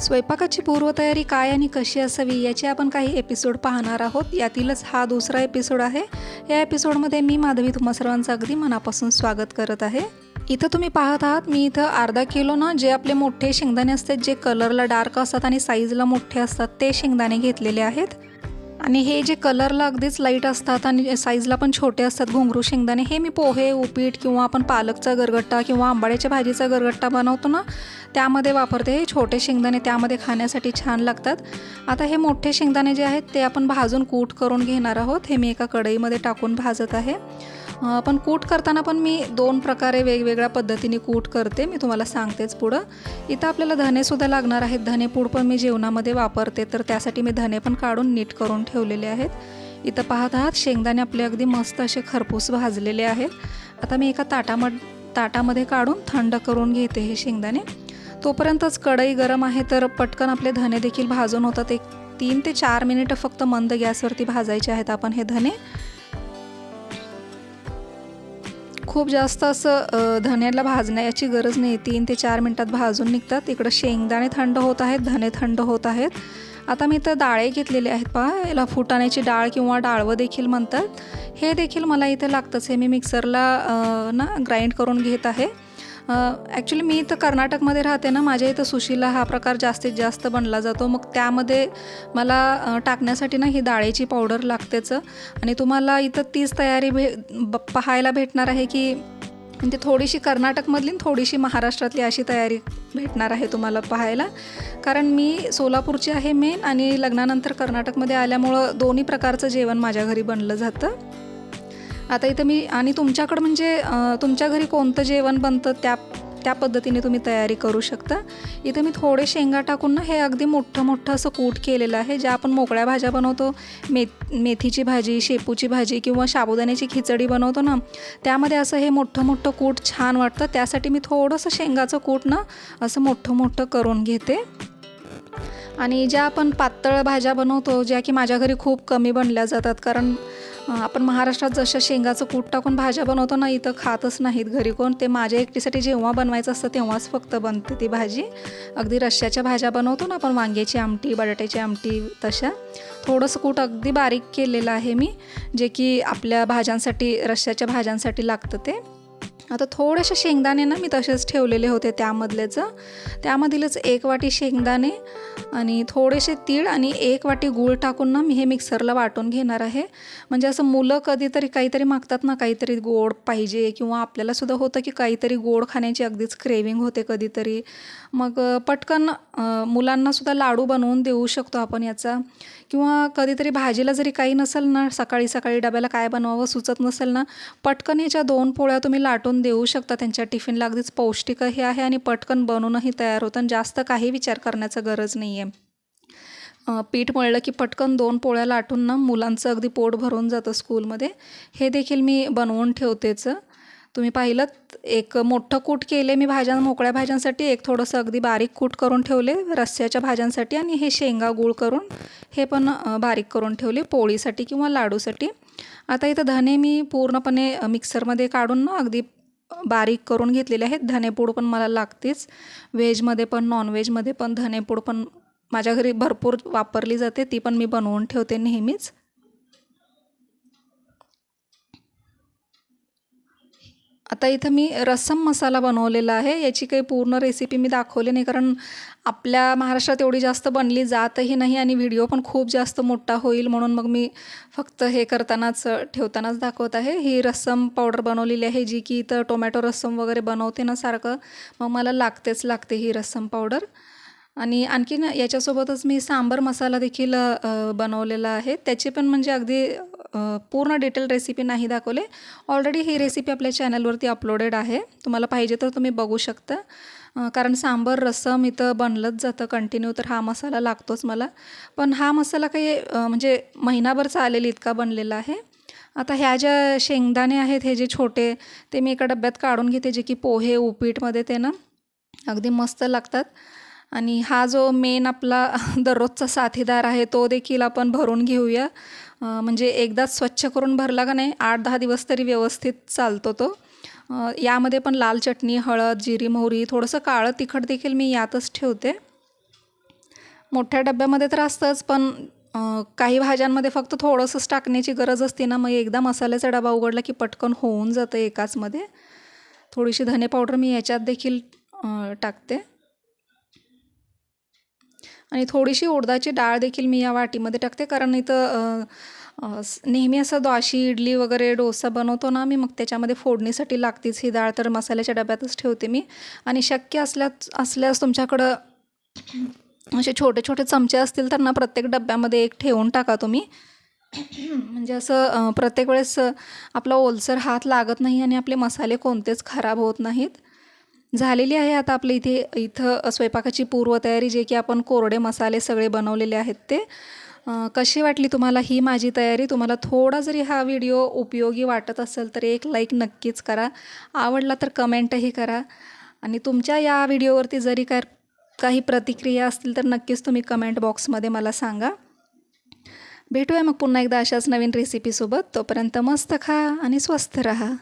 स्वयंपाकाची पूर्वतयारी काय आणि कशी असावी याचे आपण काही एपिसोड पाहणार आहोत. यातीलच हा दुसरा एपिसोड आहे. या एपिसोडमध्ये मी माधवी तुम्हा सर्वांचं अगदी मनापासून स्वागत करत आहे. इथं तुम्ही पाहत आहात मी इथं अर्धा किलो ना जे आपले मोठे शेंगदाणे असतात जे कलरला डार्क असतात आणि साईजला मोठे असतात ते शेंगदाणे घेतलेले आहेत. आणि हे जे कलरला अगदीच लाइट असतात आणि साईजला पण छोटे असतात घुंगरू शेंगदाणे हे मी पोहे उपीट किंवा आपण पालकचा गरगट्टा किंवा आंबाड्याच्या भाजीचा गरगट्टा बनवतो ना त्यामध्ये वापरते. हे छोटे शेंगदाणे त्यामध्ये खाण्यासाठी छान लागतात. आता हे मोठे शेंगदाणे जे आहेत ते आपण भाजून कूट करून घेणार आहोत. हे मी एका कढईमध्ये टाकून भाजत आहे. पण कूट करताना पण मी दोन प्रकारे वेगवेगळ्या पद्धतीने कूट करते. मी तुम्हाला सांगतेच पुढं. इथं आपल्याला धनेसुद्धा लागणार आहेत. धनेपूड पण मी जेवणामध्ये वापरते. तर त्यासाठी मी धने पण काढून नीट करून ठेवलेले आहेत. इथं पाहत आहात शेंगदाणे आपले अगदी मस्त असे खरपूस भाजलेले आहेत. आता मी एका ताटामध ताटामध्ये काढून थंड करून घेते हे शेंगदाणे. तोपर्यंतच कढई गरम आहे तर पटकन आपले धने देखील भाजून होतात. एक तीन ते चार मिनिटं फक्त मंद गॅसवरती भाजायचे आहेत आपण हे धने. खूप जास्त असं धण्याला भाजण्याची गरज नाही. तीन ते चार मिनटात भाजून निघतात. इकडं शेंगदाणे थंड होत आहेत धने थंड होत आहेत. आता मी इथं डाळे घेतलेले आहेत पहा. याला फुटाण्याची डाळ किंवा डाळवं देखील म्हणतात. हे देखील मला इथं लागतंच. हे मी मिक्सरला ना ग्राइंड करून घेत आहे. ॲक्च्युली मी इथं कर्नाटकमध्ये राहते ना माझ्या इथं सुशीला हा प्रकार जास्तीत जास्त बनला जातो. मग त्यामध्ये मला टाकण्यासाठी ना ही डाळीची पावडर लागतेच. आणि तुम्हाला इथं तीच तयारी भे ब पाहायला भेटणार आहे की म्हणजे थोडीशी कर्नाटकमधली आणि थोडीशी महाराष्ट्रातली अशी तयारी भेटणार आहे तुम्हाला पाहायला. कारण मी सोलापूरची आहे मेन आणि लग्नानंतर कर्नाटकमध्ये आल्यामुळं दोन्ही प्रकारचं जेवण माझ्या घरी बनलं जातं. आता इथं मी आणि तुमच्याकडं म्हणजे तुमच्या घरी कोणतं जेवण बनतं त्या त्या पद्धतीने तुम्ही तयारी करू शकता. इथं मी थोडे शेंगा टाकून ना हे अगदी मोठं मोठं असं कूट केलेलं आहे ज्या आपण मोकळ्या भाज्या बनवतो मे मेथीची भाजी शेपूची भाजी किंवा साबुदाण्याची खिचडी बनवतो ना त्यामध्ये असं हे मोठं मोठं कूट छान वाटतं. त्यासाठी मी थोडंसं शेंगाचं कूट ना असं मोठं मोठं करून घेते. आणि ज्या आपण पातळ भाज्या बनवतो ज्या की माझ्या घरी खूप कमी बनल्या जातात कारण आपण महाराष्ट्रात जशा शेंगाचं कूट टाकून भाज्या बनवतो ना इथं खातच नाहीत घरी कोण. ते माझ्या एकटीसाठी जेव्हा बनवायचं असतं तेव्हाच फक्त बनते ती भाजी. अगदी रश्श्याच्या भाज्या बनवतो ना आपण वांग्याची आमटी बटाट्याची आमटी तशा. थोडंसं कूट अगदी बारीक केलेलं आहे मी जे की आपल्या भाज्यांसाठी रश्श्याच्या भाज्यांसाठी लागतं ते. आता थोडेसे शेंगदाणे ना मी तसेच ठेवलेले होते त्यामधलेच. त्यामधीलच एक वाटी शेंगदाणे आणि थोडेसे तीळ आणि एक वाटी गूळ टाकून ना मी हे मिक्सरला वाटून घेणार आहे. म्हणजे असं मुलं कधीतरी काहीतरी मागतात ना काहीतरी गोड पाहिजे किंवा आपल्यालासुद्धा होतं की काहीतरी गोड खाण्याची अगदीच क्रेविंग होते कधीतरी. मग पटकन मुलांनासुद्धा लाडू बनवून देऊ शकतो आपण याचा. किंवा कधीतरी भाजीला जरी काही नसेल ना सकाळी सकाळी डब्याला काय बनवावं सुचत नसेल ना पटकन याच्या दोन पोळ्या तुम्ही लाटून देऊ शकता. त्यांच्या टिफिनला अगदीच पौष्टिकही आहे आणि पटकन बनवूनही तयार होतं आणि जास्त काही विचार करण्याचं गरज नाही आहे पीठ मळलं की पटकन दोन पोळ्या लाटून ना मुलांचं अगदी पोट भरून जातं स्कूलमध्ये. हे देखील मी बनवून ठेवतेच. तुम्ही पाहिलं एक मोठं कूट केले मी भाज्या मोकळ्या भाज्यांसाठी एक थोडंसं अगदी बारीक कूट करून ठेवले रस्स्याच्या भाज्यांसाठी आणि हे शेंगा गूळ करून हे पण बारीक करून ठेवले पोळीसाठी किंवा लाडूसाठी. आता इथं धने मी पूर्णपणे मिक्सरमध्ये काढून ना अगदी बारीक करून घेतलेले आहेत. धनेपूड पण मला लागतेच. व्हेजमध्ये पण नॉनव्हेजमध्ये पण धनेपूड पण माझ्या घरी भरपूर वापरली जाते. ती पण मी बनवून ठेवते नेहमीच. आता इथं मी रस्सम मसाला बनवलेला आहे. याची काही पूर्ण रेसिपी मी दाखवली नाही कारण आपल्या महाराष्ट्रात एवढी जास्त बनली जातही नाही आणि व्हिडिओ पण खूप जास्त मोठा होईल म्हणून मग मी फक्त हे करतानाच ठेवतानाच दाखवत आहे. ही रस्सम पावडर बनवलेली आहे जी की इथं टोमॅटो रस्सम वगैरे बनवते ना सारखं मग मला लागतेच लागते ही रस्सम पावडर आणि आणखीन याच्यासोबतच मी सांबर मसाला देखील बनवलेला आहे. त्याची पण म्हणजे अगदी पूर्ण डिटेल रेसिपी नाही दाखवले. ऑलरेडी ही रेसिपी आपल्या चॅनलवरती अपलोडेड आहे. तुम्हाला पाहिजे तर तुम्ही बघू शकता. कारण सांबर रसम इथं बनलंच जातं कंटिन्यू तर हा मसाला लागतोच मला. पण हा मसाला काही म्हणजे महिनाभर चालेल इतका बनलेला आहे. आता ह्या ज्या शेंगदाणे आहेत हे जे छोटे ते मी एका डब्यात काढून घेते जे की पोहे उपीटमध्ये ते ना अगदी मस्त लागतात. आणि हा जो मेन आपला दररोजचा साथीदार आहे तो देखील आपण भरून घेऊया. म्हणजे एकदाच स्वच्छ करून भरला का नाही आठ दहा दिवस तरी व्यवस्थित चालतो तो. यामध्ये पण लाल चटणी हळद जिरी मोहरी थोडंसं काळं तिखट देखील मी यातच ठेवते. मोठ्या डब्यामध्ये तर असतंच पण काही भाज्यांमध्ये फक्त थोडंसंच टाकण्याची गरज असते ना मग एकदा मसाल्याचा डबा उघडला की पटकन होऊन जातं एकाचमध्ये. थोडीशी धने पावडर मी याच्यात देखील टाकते. आणि थोडीशी उडदाची डाळ देखील मी या वाटीमध्ये टाकते. कारण इथं नेहमी असं द्वाशी इडली वगैरे डोसा बनवतो ना मी मग त्याच्यामध्ये फोडणीसाठी लागतीच ही डाळ तर मसाल्याच्या डब्यातच ठेवते मी. आणि शक्य असल्यास असल्यास तुमच्याकडं असे छोटे छोटे चमचे असतील तर ना प्रत्येक डब्यामध्ये एक ठेवून टाका तुम्ही. म्हणजे असं प्रत्येक वेळेस आपला ओलसर हात लागत नाही आणि आपले मसाले कोणतेच खराब होत नाहीत. झालेली आहे आता आपल्या इथे इथं स्वयंपाकाची पूर्वतयारी जे की आपण कोरडे मसाले सगळे बनवलेले आहेत ते. कशी वाटली तुम्हाला ही माझी तयारी? तुम्हाला थोडा जरी हा व्हिडिओ उपयोगी वाटत असेल तर एक लाईक नक्कीच करा. आवडला तर कमेंटही करा. आणि तुमच्या या व्हिडिओवरती जरी काय काही प्रतिक्रिया असतील तर नक्कीच तुम्ही कमेंट बॉक्समध्ये मला सांगा. भेटूया मग पुन्हा एकदा अशाच नवीन रेसिपीसोबत तोपर्यंत मस्त खा आणि स्वस्थ रहा.